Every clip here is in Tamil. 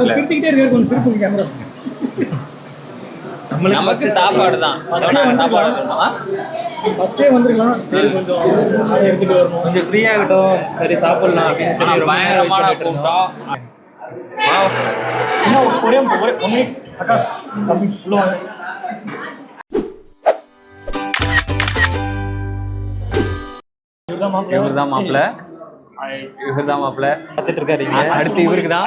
இடத்துல திருத்திக்கிட்டே இருக்காரு கொஞ்சம் திருப்பி கேமரா நமக்கு சாப்பாடு. தான் சாப்பாடு சொல்லணுமா? ஃபர்ஸ்டே வந்திருக்கலாம். சரி கொஞ்சம் எடுத்துட்டு வரணும். கொஞ்சம் ஃப்ரீ ஆகட்டும். சரி சாப்பிடலாம் அப்படின்னு சொல்லி பயங்கரமான. கூட்டம். இன்னும் ஒரே நிமிஷம் ஒரே ஒன் மினிட் அக்கா தம்பி. இவர் தான் மாப்பிள்ள. இவர் தான் மாப்பிள்ள. பார்த்துட்டு இருக்காருங்க அடுத்து இவருக்கு தான்.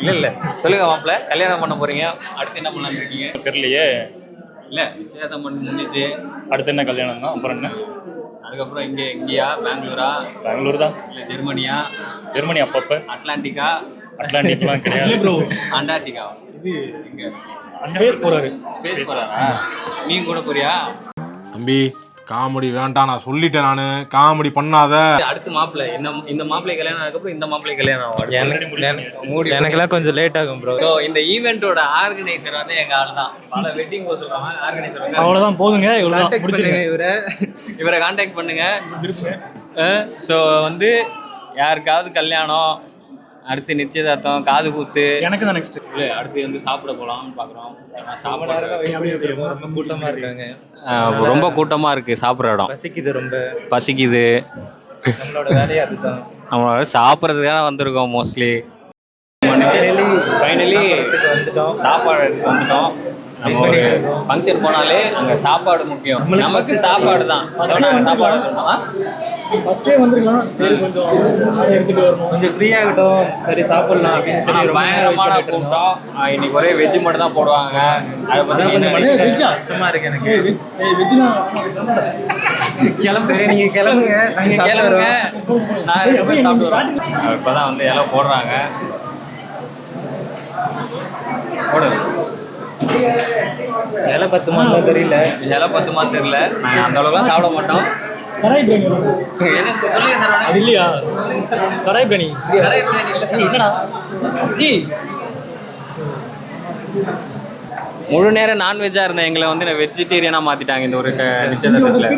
இல்ல இல்ல. சொல்லுங்க மாப்பிள்ள. கல்யாணம் பண்ண போறீங்க. அடுத்து என்ன பண்ணலாம்னு இருக்கீங்க? தெரியலையே. இல்ல நிச்சயதார்த்தம் பண்ணி முடிஞ்சிச்சு. அடுத்து என்ன கல்யாணம் தான்? அப்புறம் என்ன? அதுக்கப்புறம் இங்க இங்கேயா? பெங்களூரா? பெங்களூர் தான். இல்ல ஜெர்மனியா? ஜெர்மனி அப்பப்போ. அட்லாண்டிக்கா? அட்லாண்டிக்லாம் கிடையாது. ப்ரோ அண்டார்டிகா இது இங்க. ஸ்பேஸ் போறாரு. ஸ்பேஸ் போறாரா? நீங்க கூட போறியா? தம்பி காமெடி வேண்டாம் நான் சொல்லிட்டேன் நானு. காமெடி பண்ணாத. அடுத்து மாப்பிள்ளை என்ன இந்த மாப்பிள்ளை கல்யாணம் அதுக்கப்புறம் இந்த மாப்பிள்ளை கல்யாணம் ஆகும். அடுத்து. எனக்கு எனக்கு- எனக்கெல்லாம் கொஞ்சம் லேட் ஆகும் ப்ரோ ஸோ இந்த ஈவெண்ட்டோட ஆர்கனைசர் வந்து எங்க ஆள் தான். பல வெட்டிங் போக சொல்றாங்க ஆர்கனைசர் அவ்வளவுதான் போதுங்க இவ்வளவுதான் முடிச்சிருங்க. இவரை. இவரை காண்டாக்ட் பண்ணுங்க. ஸோ வந்து யாருக்காவது கல்யாணம் அடுத்து நிச்சயதார்த்தம் காது குத்து. எனக்கு தான் நெக்ஸ்ட் இல்ல அடுத்து வந்து சாப்பிட போலாம்னு பாக்குறோம். ஆனா சாப்பாடு ரொம்ப கூட்டமா இருக்காங்க. ரொம்ப கூட்டமா இருக்கு சாப்பிட்ற இடம். பசிக்குது ரொம்ப. பசிக்குது. நம்மளோட வேலையே அதுதான். நம்மளோட சாப்பிட்றதுக்காக வந்திருக்கோம் மோஸ்ட்லி ஃபைனலி வந்துட்டோம். சாப்பாடு வந்துட்டோம். நம்ம ஒரு ஃபங்க்ஷன் போனாலே அங்க சாப்பாடு முக்கியம். நமக்கு சாப்பாடு தான். நாங்கள் சாப்பாடு ஃபர்ஸ்டே வந்திருக்கலாம் சரி கொஞ்சம் அதை எடுத்துட்டு வரணும். கொஞ்சம் ஃப்ரீ ஆகட்டும். சரி சாப்பிடலாம் அப்படின்னு சொல்லி பயங்கரமான. கூட்டம். இன்னைக்கு ஒரே வெஜ் மட்டும் தான் போடுவாங்க. அதை பத்தி நீ என்ன ஏய், நினைக்கிற? வெஜ்ஜா? கஷ்டமா இருக்கு எனக்கு. வெஜ்ஜுனா கிளம்பு. சரி நீங்க கிளம்புங்க. நாங்க வரோம். நான் சாப்பிட்டு வரோம்? இப்பதான் வந்து இலை போடுறாங்க. போடு. வேலை பத்து மாதம் தெரியல. இலை பத்துமா தெரியல. நாங்க அந்த அளவுக்குலாம் சாப்பிட மாட்டோம். கடாய் பிரியாணி இல்லையா? கடாய் பிரியாணி. என்னடா? ஜி. முழு நேரம் நான்வெஜ்ஜா இருந்த எங்களை வந்து வெஜிடேரியனா மாத்திட்டாங்க இந்த ஒரு நிச்சயதார்த்தத்துல.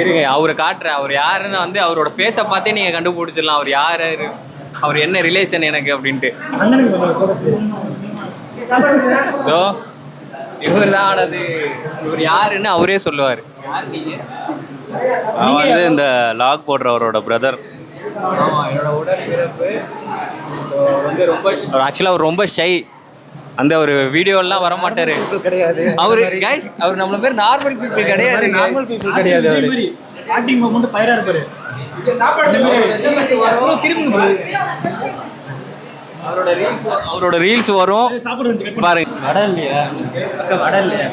இருங்க அவரை காட்டுறேன். அவர் யாருன்னு வந்து அவரோட ஃபேஸை பார்த்தே நீங்க கண்டுபிடிச்சிடலாம். அவர் யாரு? அவர் என்ன ரிலேஷன் எனக்கு அப்படின்ட்டு. இதோ இவர் தான் ஆனது. இவர் யாருன்னு அவரே சொல்லுவார். அவன் வந்து இந்த லாக் போடுறவரோட பிரதர் ஆமா என்னோட உடன்பிறப்பு. So, வந்து ரொம்ப ஆக்சுவலாக அவர் ரொம்ப ஷை அந்த ஒரு வீடியோலாம் வர மாட்டாரு கிடையாது. அவரு கைஸ் அவர் நம்மள பேர் நார்மல் பீப்புள் கிடையாது. நார்மல் பீப்புள் கிடையாது ஆக்டிங் மட்டும் ஃபயரா இருப்பாரு. அவரோட ரீல்ஸ் அவரோட ரீல்ஸ் வரும். பாருங்க. வடை இல்லையா? வடை இல்லையா?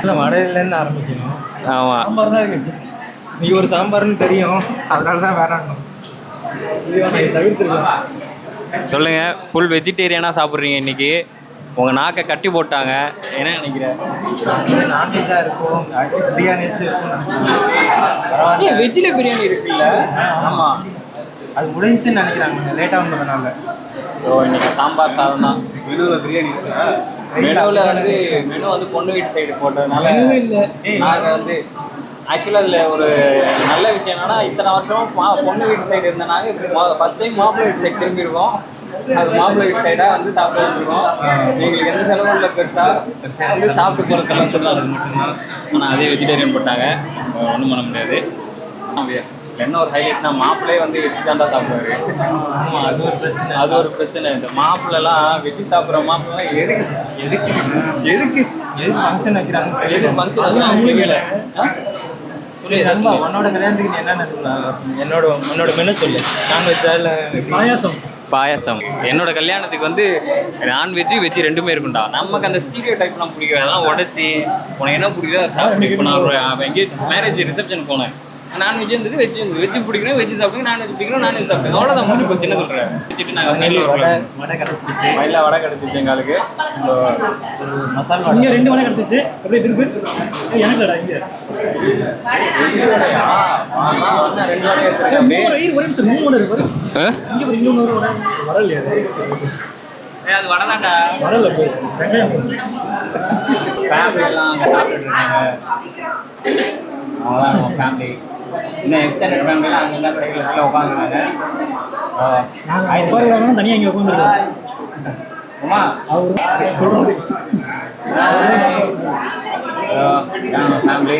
இல்ல, வடை இல்லைன்னு ஆரம்பிக்கணும். ஆமா. சாம்பார் தான் இருக்கு நீ ஒரு சாம்பார்னு தெரியும். அதனால தான் வேணாம், இதை தவிர்த்துருக்கலாம். சொல்லுங்க. ஃபுல் வெஜிடேரியனா சாப்பிட்றீங்க இன்னைக்கு. உங்க நாக்கை கட்டி போட்டாங்க. என்ன நினைக்கிற? நான்வெஜ்ஜாக இருக்கும் அட்லீஸ்ட் பிரியாணி இருக்கும் ஏன் வெஜ்ஜில் பிரியாணி இருக்குல்ல? ஆமா. அது முடிஞ்சுன்னு நினைக்கிறாங்க. லேட்டாக வந்ததுனால. ஓ இன்னைக்கு சாம்பார் சாதம் தான். மெனுவில் பிரியாணி இருக்கா? மெனுவில் வந்து மெனு வந்து பொண்ணு வீட்டு சைடு போட்டதுனால. நாங்கள் வந்து ஆக்சுவலாக அதில் ஒரு நல்ல விஷயம் என்னன்னா இத்தனை வருஷம் பொண்ணு வீட்டு சைடு இருந்த நாங்கள் ஃபர்ஸ்ட் டைம் மாப்பிள்ளை வீட்டு சைடு திரும்பியிருக்கோம். அது மாப்பிள்ளை வீட்டு சைடாக வந்து சாப்பிட்டு வந்துருக்கோம். எங்களுக்கு எந்த செலவும் இல்லை பெருசாக வந்து சாப்பிட்டு போகிற செலவு தான் அது மட்டும்தான் ஆனால் அதே வெஜிடேரியன் போட்டாங்க. ஒன்றும் பண்ண முடியாது. என்ன ஒரு ஹைலைட்னா மாப்பிள்ளையே வந்து வெஜ் தாண்டா சாப்பிடுவாரு. ஆமா அது ஒரு பிரச்சனை. அது ஒரு பிரச்சனை. இந்த மாப்பிள்ளைலாம் வெஜ் சாப்பிட்ற மாப்பிள்ளைலாம் எதுக்கு? எதுக்கு? எதுக்கு? எதுக்கு ஃபங்க்ஷன் வைக்கிறாங்க? எது ஃபங்க்ஷன் ஆ? புரியுதா? நண்பா உன்னோட கல்யாணத்துக்கு என்ன? என்னோட உன்னோட மெனு சொல்லு. நான்வெஜ்ஜா இல்லை பாயாசம். பாயாசம். என்னோட கல்யாணத்துக்கு வந்து நான்வெஜ்ஜு வெஜ்ஜு ரெண்டுமே இருக்கும்டா. நமக்கு அந்த ஸ்டீரியோ டைப்லாம் பிடிக்கும் அதெல்லாம் உடச்சி உனக்கு என்ன பிடிக்குதோ அதை சாப்பிட்டு இப்போ நான் எங்கேயும் மேரேஜ் ரிசப்ஷன் போனேன். நான்வெஜ் இருந்தது வெஜ் இருந்தது. வெஜ் பிடிக்கணும் வெஜ் சாப்பிடுங்க நான்வெஜ் பிடிக்கணும் நான்வெஜ் சாப்பிடுங்க. அவ்வளோதான் முடிஞ்சு போச்சு. என்ன சொல்கிறேன் வச்சுட்டு நாங்கள் மயிலில் வடை வடை கிடச்சிருச்சு மயிலில் வடை கிடச்சிச்சு எங்களுக்கு. ஒரு மசால் வடை. இங்க ரெண்டு வடை கிடைச்சிச்சு. அப்படியே திருப்பி. எனக்கு இல்லடா இங்க. ரெண்டு வடையா? ரெண்டு வடை எடுத்துருக்கேன் வடை, ஒரே நிமிஷம். மூணு வடை இருக்கு? இங்க ஒரு இன்னொன்று ஒரு வடை. வடை இல்லையா அது? வடை தான்டா. வடை. வெங்காயம் bro. ஃபேமிலி எல்லாம் அங்கே சாப்பிட்டுட்டு நம்ம ஃபேமிலி இன்னும் எக்ஸ்டெண்டட் ஃபேமிலியில் அங்கங்கே கடைகளில் உட்காந்துருக்காங்க நாங்கள் உட்காருக்காங்க தனியாக இங்கே உட்காந்துருக்கோம் உமா. அவர் சொல்கிறோம் ஃபேமிலி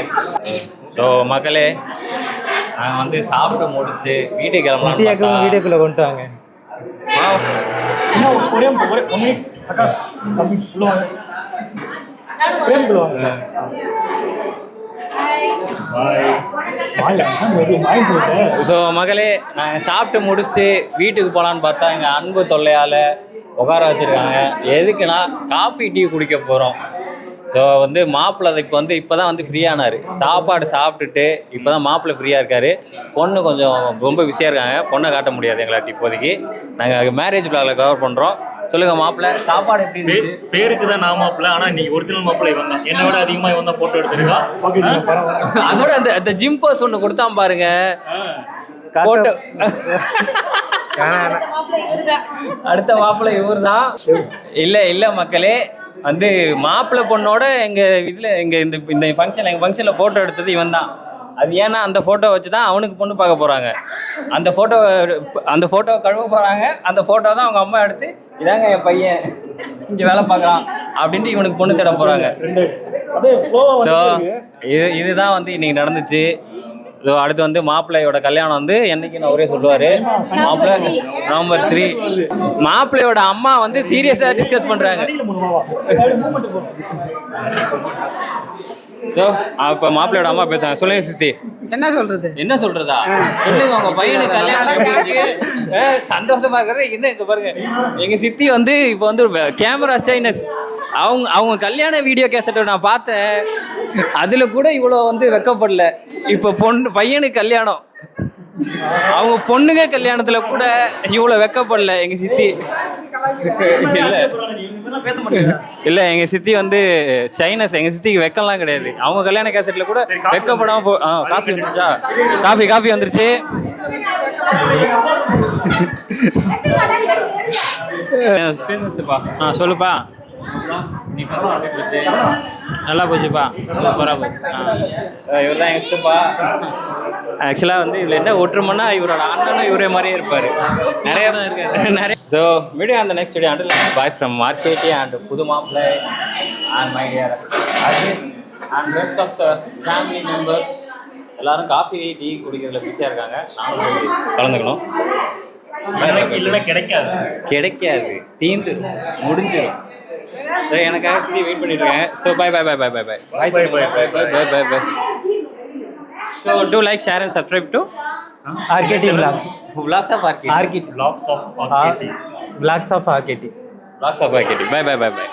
ஸோ மக்களே நாங்கள் வந்து சாப்பிட்டு முடிச்சுட்டு வீட்டுக்கு கிளம்பலாம் வீடியோக்குள்ளே கொண்டு வாங்க. ஒரே நிமிஷம் ஒரே ஒன் மினிட் அக்கா தம்பி ஸோ மகளே நாங்கள் சாப்பிட்டு முடிச்சுட்டு வீட்டுக்கு போகலான்னு பார்த்தா எங்கள் அன்பு தொல்லையால் உட்கார வச்சுருக்காங்க. எதுக்குன்னா காஃபி டீ குடிக்க போகிறோம் ஸோ வந்து மாப்பிள்ளை இப்போ வந்து இப்போ தான் வந்து ஃப்ரீயானார் சாப்பாடு சாப்பிட்டுட்டு இப்போ தான் மாப்பிள்ளை ஃப்ரீயாக இருக்கார். பொண்ணு கொஞ்சம் ரொம்ப பிஸியாக இருக்காங்க. பொண்ணை காட்ட முடியாது எங்களாட்டி இப்போதைக்கு. நாங்கள் மேரேஜ் பிளாகில் கவர் பண்ணுறோம் சொல்லுங்கள் மாப்பிள்ளை சாப்பாடு எப்படி பேருக்கு தான் நான் மாப்பிள்ள ஆனா நீ ஒரிஜினல் மாப்பிள்ள இவன் தான். என்னை விட அதிகமா இவன் தான் போட்டோ பரவாயில்ல அதோட அந்த அந்த ஜிம் பர்ஸ் ஒன்று கொடுத்தான் பாருங்க. போட்டோ அடுத்த மாப்பிள்ளை இவர் தான் இல்லை இல்லை மக்களே வந்து மாப்பிள்ளை பொண்ணோட எங்கள் இதில் எங்கள் இந்த இந்த ஃபங்க்ஷன் எங்கள் ஃபங்க்ஷனில் ஃபோட்டோ எடுத்தது இவன் தான் அது ஏன்னா அந்த ஃபோட்டோ வச்சு தான் அவனுக்கு பொண்ணு பார்க்க போகிறாங்க அந்த ஃபோட்டோ அந்த ஃபோட்டோவை கழுவ போகிறாங்க அந்த ஃபோட்டோ தான் அவங்க அம்மா எடுத்து இதாங்க என் பையன். இங்கே வேலை பார்க்குறான். அப்படின்ட்டு இவனுக்கு பொண்ணு தேட போகிறாங்க ஸோ இது இதுதான் வந்து இன்னைக்கு நடந்துச்சு. அடுத்து வந்து மாப்பிள்ளையோட கல்யாணம் வந்து என்னைக்கு நான் ஒரே சொல்லுவாரு. மாப்பிள்ளை நவம்பர் த்ரீ மாப்பிள்ளையோட அம்மா வந்து சீரியஸாக டிஸ்கஸ் பண்ணுறாங்க ஸோ இப்போ மாப்பிள்ளையோட அம்மா பேசுறாங்க. சொல்லுங்க சிஸ்தி என்ன சொல்றது? என்ன சொல்றதா? சொல்லுங்க உங்க பையனுக்கு கல்யாணம் சந்தோஷமா இருக்கிற என்ன இங்க பாருங்க. எங்க சித்தி வந்து இப்போ வந்து கேமரா சைனஸ் அவங்க அவங்க கல்யாண வீடியோ கேசட்டை நான் பார்த்தேன். அதுல கூட இவ்வளோ வந்து வெக்கப்படல. இப்போ பொண்ணு பையனுக்கு கல்யாணம். அவங்க பொண்ணுங்க கல்யாணத்துல கூட இவ்வளோ வெக்கப்படல எங்க சித்தி. இல்ல. இல்ல எங்க சித்தி வந்து சைனஸ் எங்க சித்திக்கு வெக்கம்லாம் கிடையாது. அவங்க கல்யாண கேசட்ல கூட வெக்கப்படாம போ ஆ காஃபி வந்துருச்சா? காஃபி காஃபி வந்துருச்சு. பேசுப்பா ஆ சொல்லுப்பா. நீ நல்லா போச்சுப்பா. சூப்பராக போச்சு. இவர் தான் எங்கப்பா ஆக்சுவலாக வந்து இதில் என்ன ஒற்றுமைன்னா இவரோட அண்ணனும் இவரே மாதிரியே இருப்பார். நிறைய தான் இருக்காரு. நிறைய ஸோ வீடியோ அந்த next video until boy from மார்க்கெட்டி and புது மாப்பிள்ளை and my dear and rest of the family members எல்லாரும் காஃபி டீ குடிக்கிறதுல பிஸியாக இருக்காங்க. நானும் கலந்துக்கணும். கிடைக்காது. கிடைக்காது. தீந்துரும். முடிஞ்சிடும் எனக்காக வெயிட் பண்ணிட்டு இருக்கேன் so bye bye bye bye bye bye bye bye bye bye bye bye bye so do like share and subscribe to Arcade vlogs Vlogs. Of Arcade. Arcade logs of vlogs of Arcade Vlogs of Arcade. Bye bye bye bye.